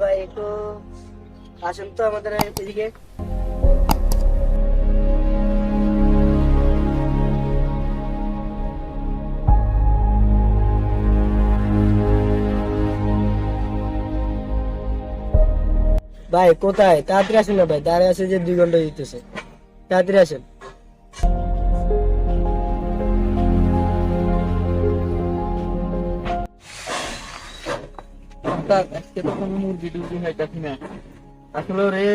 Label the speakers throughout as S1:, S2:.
S1: ভাই একটু আসুন তো আমাদের এদিকে। ভাই, কোথায়? তাড়াতাড়ি আসেন না ভাই, দাঁড়িয়ে আছে যে দুই ঘণ্টা দিতেছে। তাড়াতাড়ি আসেন।
S2: আজকে তো কোনো মুরগি টুরগি খাইতাছি না। আসলে রে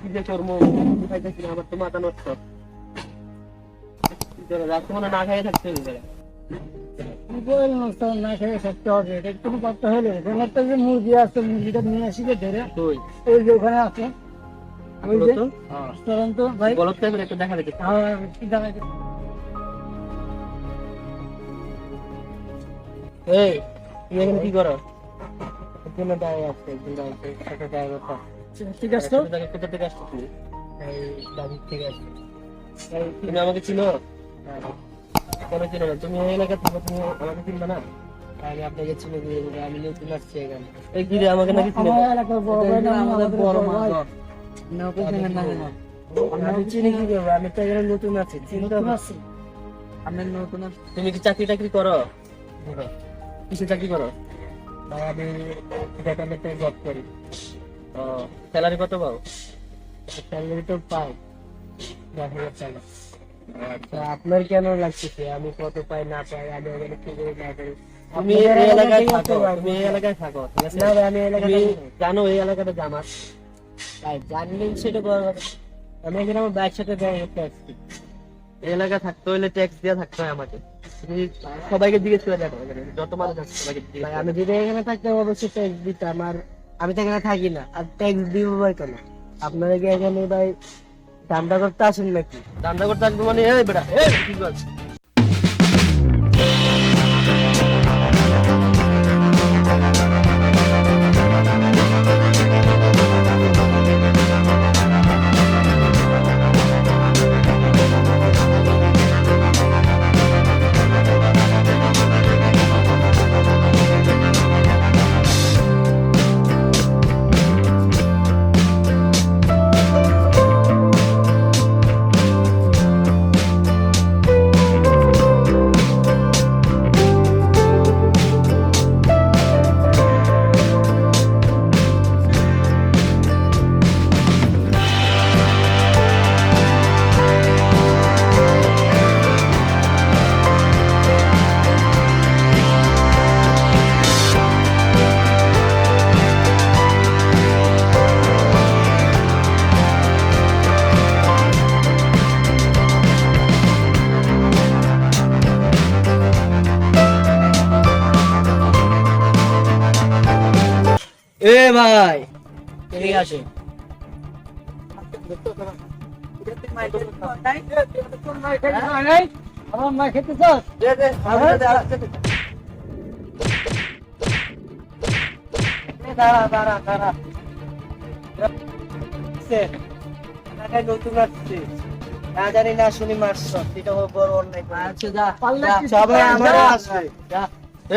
S2: কি যে করব? মুরগি খাইতাছি না আমার তো মাথা নষ্ট। রাত্রে মনে না খাইয়ে থাকতে হবে এবারে।
S1: না খেয়ে থাকতে হবে। এটা একটু করতে হলে একটা যে মুরগি আছে মুরগিটা নিয়ে আসি যে ধরে। ওই যে ওখানে আছে। ওই যে।
S2: তো?
S1: ভাই।
S2: বলদ একটু দেখা দিতে
S1: হ্যাঁ, কি জানাই
S2: এই তুমি এখানে কি করো? একজনে দাঁড়িয়ে আছে একজন আছে সাথে দাঁড়িয়ে কথা
S1: ঠিক আছে। তো
S2: কোথা থেকে আসছো তুমি?
S1: এই দাদির থেকে আছে
S2: তুমি আমাকে চিনো? কেন চিনো না? তুমি এই এলাকা থাকো তুমি আমাকে চিনবে না?
S1: আমি আপনাকে চিনে দিয়ে দেবো আমি নতুন আসছি এখানে।
S2: এই গিরে আমাকে নাকি চিনে
S1: আমাদের বড় আমি কি করব আমি তো এখানে নতুন আছি চিনতে আমি নতুন
S2: তুমি কি চাকরি টাকরি করো? কিসে চাকরি করো?
S1: আমি ডেটামেন্টে জব করি।
S2: স্যালারি কত পাও?
S1: স্যালারি তো পাই। দশ হাজার টাকা আচ্ছা আপনার কেন লাগতেছে? আমি কত পাই না পাই আমি এখানে কি করি না করি? আপনাদের
S2: এই এলাকায় থাকো
S1: করতে
S2: এই এলাকায় থাকো ঠিক আছে?
S1: না আমি এলাকায়।
S2: জানো এই এলাকাটা জামার
S1: ভাই জানলেন সেটা বড় কথা। আমি এখানে আমার বাইক সাথে দেখা করতে আসছি।
S2: এই এলাকায় থাকতে হলে ট্যাক্স দিয়ে থাকতে হয় আমাকে। সবাইকে জিজ্ঞেস করে দেখো যত মানুষ আছে সবাইকে
S1: ভাই আমি যদি এখানে থাকতাম অবশ্যই ট্যাক্স দিতাম আর আমি তো এখানে থাকি না আর ট্যাক্স দিব ভাই কেন? আপনারা কি এখানে ভাই ধান্দা করতে আসেন নাকি?
S2: ধান্দা করতে আসবে মানে এই বেটা এই কি করছ
S1: ভাই। এদিকে আসে আমার মা খেতে চাস
S2: দে দে?
S1: দাঁড়া দাঁড়া দাঁড়া নতুন আসছে না জানি না শুনি মারছ এটা বড় অন্যায় আচ্ছা যা। সবাই আমার আসবে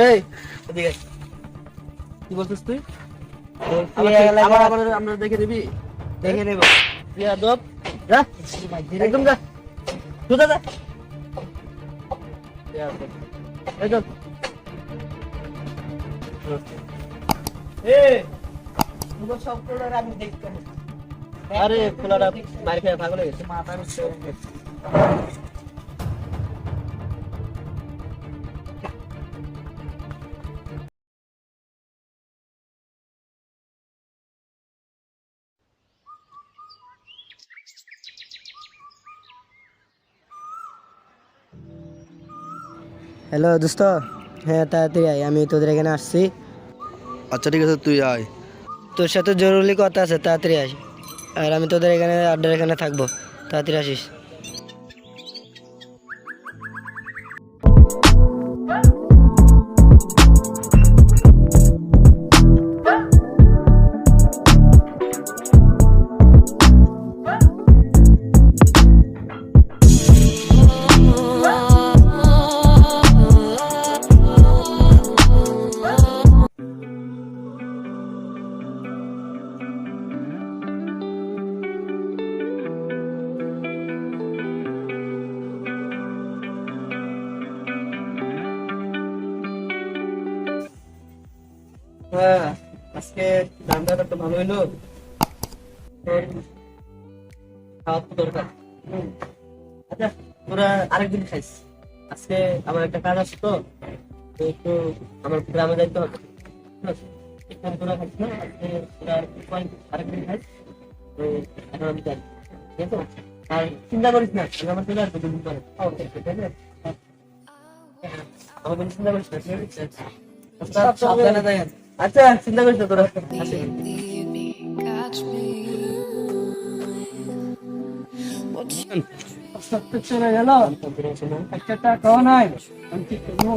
S2: এই কি বলছিস তুই? আমরা দেখে
S1: দেখে নেব।
S2: যা। একদম যা। সোজা যা। আরে খোলাটা মারি খেয়ে পাগল হয়ে গেছে।
S1: মাথার হ্যালো দোস্ত। হ্যাঁ তাড়াতাড়ি আয় আমি তোদের এখানে আসছি।
S3: আচ্ছা ঠিক আছে তুই আয়।
S1: তোর সাথে জরুরি কথা আছে তাড়াতাড়ি আস আর আমি তোদের এখানে আড্ডার এখানে থাকব। তাড়াতাড়ি আসিস।
S2: হ্যাঁ আজকে ধান্দাটা তো ভালো হইল। খাওয়া তো দরকার। আচ্ছা তোরা আরেকদিন খাইস আজকে আমার একটা কাজ আছে তো একটু আমার গ্রামে যাইতে হবে। এখন তোরা খাইস না আজকে তোরা আরেকদিন খাইস তো এখন আমি যাই। ঠিক আছে? আর চিন্তা করিস না আমার চলে আসব দুদিন পরে। ঠিক আছে হ্যাঁ। আমার চিন্তা করিস না ঠিক আছে? আচ্ছা চিন্তা করিস তোরা।
S1: চলে গেল। একটা টাকাও নাই। আমি কি করব?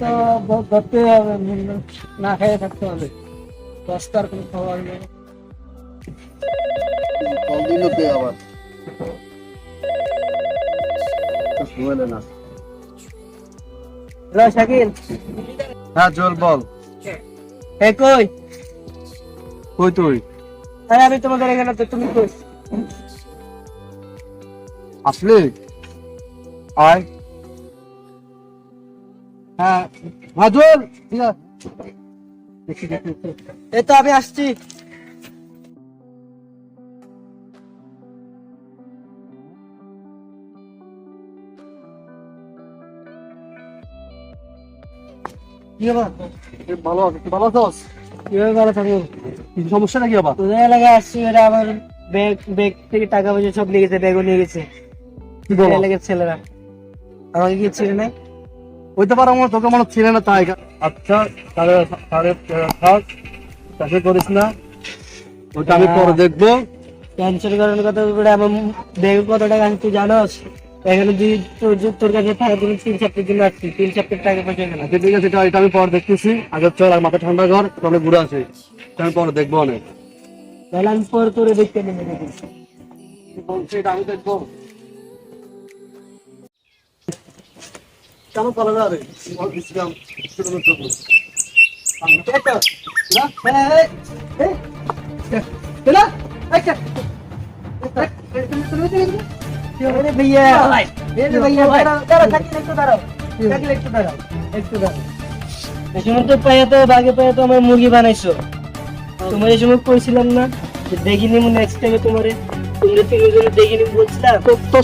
S1: তো ধরতে হবে না খেয়ে থাকতে হবে। দশটার কোনো খাবার
S3: না।
S1: হ্যালো শাকিল।
S3: হ্যাঁ জল বল।
S1: এ কই?
S3: কই তুই?
S1: আরে আমি তোমাদের এখানে তো তুমি কই?
S3: আসলি? আয়। হ্যাঁ হ্যাঁ জল ঠিক আছে দেখি দেখি
S1: এই তো আমি আসছি।
S3: কি আবার ভালো আছিস ভালো আছিস?
S1: কীভাবে ভালো থাকব?
S3: কিছু সমস্যা নাকি আবার?
S1: তোদের এলাকায় আসছি ওরা আমার ব্যাগ ব্যাগ থেকে টাকা পয়সা সব নিয়ে গেছে ব্যাগও নিয়ে গেছে। এলাকার ছেলেরা। আমাকে কি
S3: হইতে পারে আমার তোকে মনে ছিল না তাই। আচ্ছা তাহলে তাহলে থাক চাকরি করিস না। ওটা আমি পরে দেখব।
S1: ক্যান্সেল করার কথা আমার ব্যাগে কত টাকা তুই জানোস? এখানে তোর কাছে টাকা তুমি তিন সপ্তাহের জন্য আসছি তিন সপ্তাহের টাকা পয়সা এখানে
S3: আচ্ছা ঠিক আছে এটা এটা আমি পরে দেখতেছি আগে চল আর মাথা ঠান্ডা কর ঘুরে আসে আমি পরে দেখব অনেক
S1: তাহলে আমি পরে তোরে দেখতে নেবে
S3: বলছি এটা আমি দেখব ছোট ছোট
S1: अरे আরে মুরগি বানাইছো। তোমার এই সময় না দেখি নেক্সট টাইমে তোমারে। তোমরা তিনজন দেখি নিমু
S3: তো
S1: তো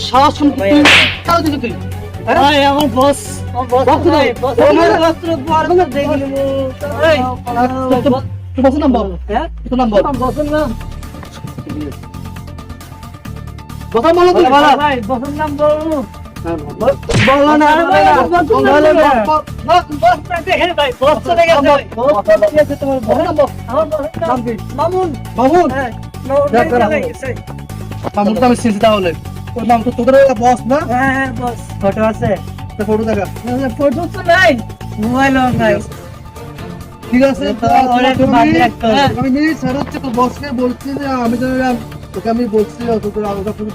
S1: হ্যাঁ
S3: তো নাম। কথা বলো
S1: ভাই বসের নাম বলো। না না। মামুন।
S3: মামুন।
S1: হ্যাঁ
S3: মামুন তো আমি চিনছি তাহলে। তোর নাম তো তোদের বস না?
S1: হ্যাঁ হ্যাঁ বস ফটো আছে?
S3: তো ফটো দেখা।
S1: ফটো তো নাই। মোবাইল নাই।
S3: ঠিক আছে
S1: হবে।
S3: আমি বসকে বলছি যে আমি তো তোকে আমি বলছি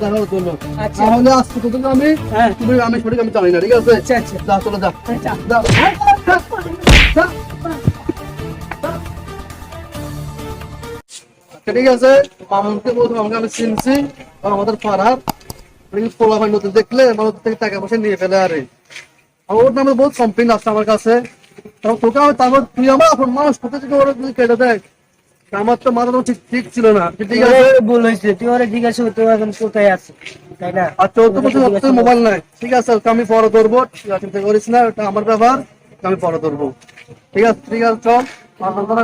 S3: দেখার জন্য
S1: আচ্ছা।
S3: তাহলে আজকে তোকে আমি
S1: হ্যাঁ।
S3: তুমি আমি সঠিক আমি জানি না ঠিক আছে?
S1: আচ্ছা আচ্ছা।
S3: যা চলে যা।
S1: আচ্ছা
S3: যা। ঠিক আছে। মামুনকে আমাকে আমি চিনছি। আমাদের পাড়ার পোলা ভাই নতুন দেখলে মানুষ থেকে টাকা পয়সা নিয়ে ফেলে আরে। ওর নামে বহুত কমপ্লেন আসছে আমার কাছে। তোকে আমি তারপর তুই আমার আপন মানুষ তোকে যদি ওরা যদি কেটে দেয় তা আমার তো মাথা তো ঠিক ঠিক ছিল না। ঠিক আছে
S1: ভুল হয়েছে তুই আরে জিজ্ঞাসা করতে এখন কোথায় আছে তাই না?
S3: আর তো মোবাইল নাই। ঠিক আছে আমি পরে ধরবো। ঠিক আছে চিন্তা করিস না এটা আমার ব্যাপার আমি পরে ধরবো। ঠিক আছে ঠিক আছে চল। আর যন্ত্রণা